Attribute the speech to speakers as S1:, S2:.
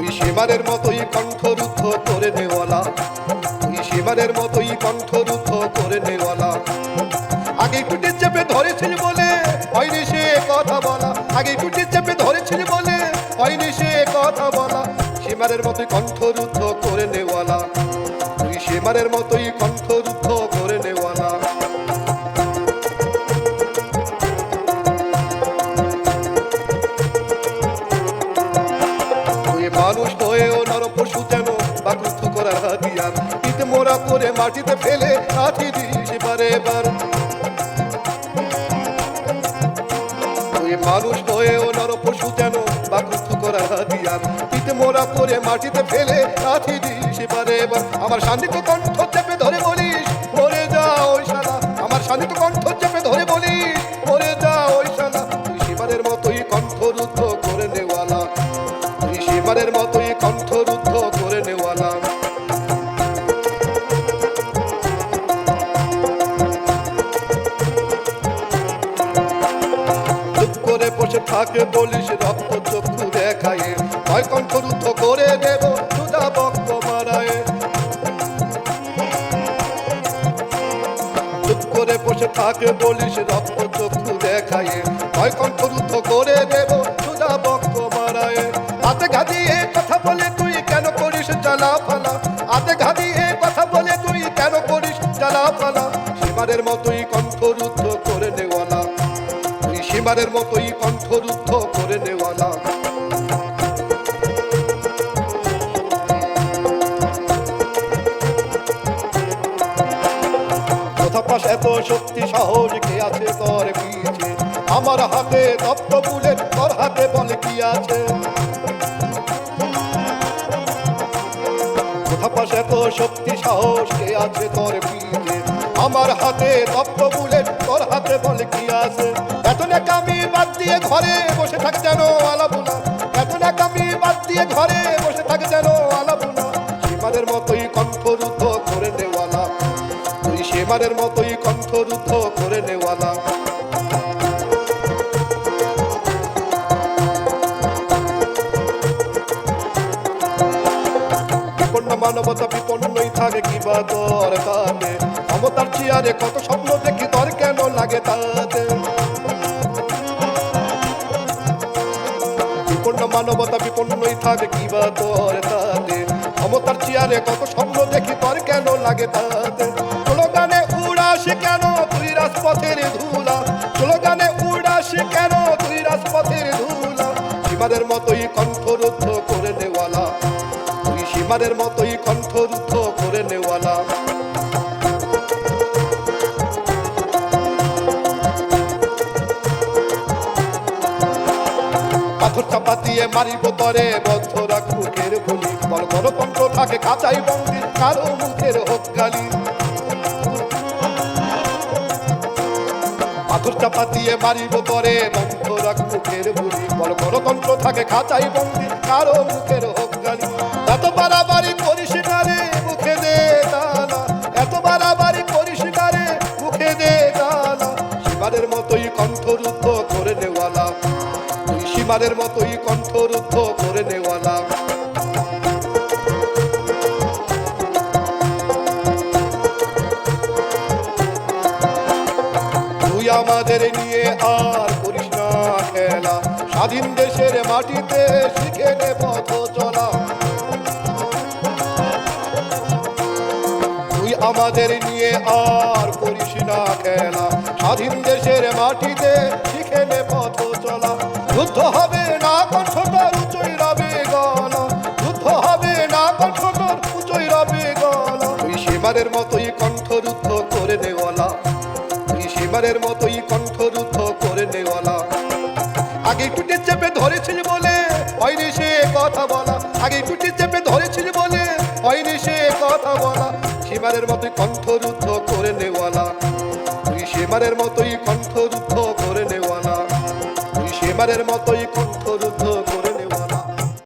S1: তুই সীমারের মতোই কণ্ঠরুদ্ধ করে নেওয়ালা। তুই সীমারের মতোই কণ্ঠরুদ্ধ করে নেওয়ালা। আগে টুটে চেপে ধরেছিল বলে হয়নি সে কথা বলা। আগে টুটে চেপে ধরেছিল বলে হয়নি সে কথা বলা। সীমারের মতোই কণ্ঠরুদ্ধ করে নেওয়ালা। তুই সীমারের মতোই কণ্ঠরুদ্ধ করে মাটিতে ফেলে হাতি দিস বারে বার। তুই মানুষ হয়েও নর পশু যেন বা করা হাতিয়ার। পিতে মোরা করে মাটিতে ফেলে হাতি দিস বারে বার। আমার শান্তিত কণ্ঠ চেপে ধরে বলিস, মরে যাও শালা। আমার শান্তিত কণ্ঠ বসে থাকে বলিস, রক্ত চক্ষু দেখায়। ভয় কণ্ঠরুদ্ধ করে দেব সুদা বক্ত মারায় চুপ করে বসে থাকে বলিস, রক্ত চক্ষু দেখায়। ভয় কণ্ঠরুদ্ধ করে দেব সুদা বক্ত মারায় হাতে ঘাদিয়ে কথা বলে তুই কেন করিস জ্বালা ফালা হাতে ঘাদিয়ে কথা বলে তুই কেন করিস জ্বালা ফালা সেবারের মতোই কণ্ঠরুদ্ধ সীমারের মতোই কণ্ঠরুদ্ধ করে নেওয়ালা কোথা পাশ এত শক্তি সাহস কে আছে তোর পিছে? আমার হাতে তপ্ত বুলেট তোর হাতে বলে কি আছে? কোথা পাশ এত শক্তি সাহস কে আছে তোর পিছে? আমার হাতে তপ্ত বুলেট তোর হাতে বলে কি আছে? নাকামি বাদ দিয়ে ঘরে বসে থাক যেন আলাপুনা এত নাকামি বাদ দিয়ে ঘরে বসে থাক যেন আলাপুনা সীমাদের মতোই কণ্ঠরুদ্ধ করে নেওয়ালা। তুই সীমারের মতোই কণ্ঠরুদ্ধ করে নেওয়ালা। মানবতা বিপন্নই থাকে কি বা তোর ক্ষমতার চেয়ারে কত স্বপ্ন দেখি তোর কেন লাগে তাতে? মানবতা বিপন্নই থাকে, কি বা তোর তাতে? ক্ষমতার চেয়ারে কত স্বপ্ন দেখি তোর কেন লাগে তাতে? স্লোগানে উড়াস কেন তুই রাজপথের ধুলা? স্লোগানে উড়াস কেন তুই রাজপথের ধুলা? সীমাদের মতোই কণ্ঠরুদ্ধ করে দেওয়ালা তুই সীমাদের মতোই কণ্ঠরুদ্ধ চাপা দিয়ে মারিব তরে। বদ্ধ রাখ মুখের বড় বল গণতন্ত্র থাকে কাঁচাই বন্দি কারও মুখের হোক গালি পাথর চাপা দিয়ে মারিব তরে বন্ধ রাখ মুখের বড় বল গণতন্ত্র থাকে খাঁচাই বন্দি কারও মুখের হোক গালি এত বাড়াবাড়ি সীমারের মতোই কণ্ঠরুদ্ধ করে নেওয়ালা। তুই আমাদের নিয়ে আর করিস না খেলা। স্বাধীন দেশের মাটিতে শিখে নে পথ চলা। তুই আমাদের নিয়ে আর করিস না খেলা। স্বাধীন দেশের মাটিতে শিখে নে পথ চলা। যুদ্ধ সীমারের মতোই কণ্ঠরুদ্ধ করে নেওয়ালা। তুই সীমারের মতোই কণ্ঠরুদ্ধ করে নেওয়ালা। আগে টুটে চেপে ধরেছিল বলে হয়নি সে কথা বলা। আগে টুটে চেপে ধরেছিল বলে হয়নি সে কথা বলা। সীমারের মতোই কণ্ঠরুদ্ধ করে নেওয়ালা। তুই সীমারের মতোই কণ্ঠরুদ্ধ করে নেওয়ালা। তুই সীমারের মতোই কণ্ঠরুদ্ধ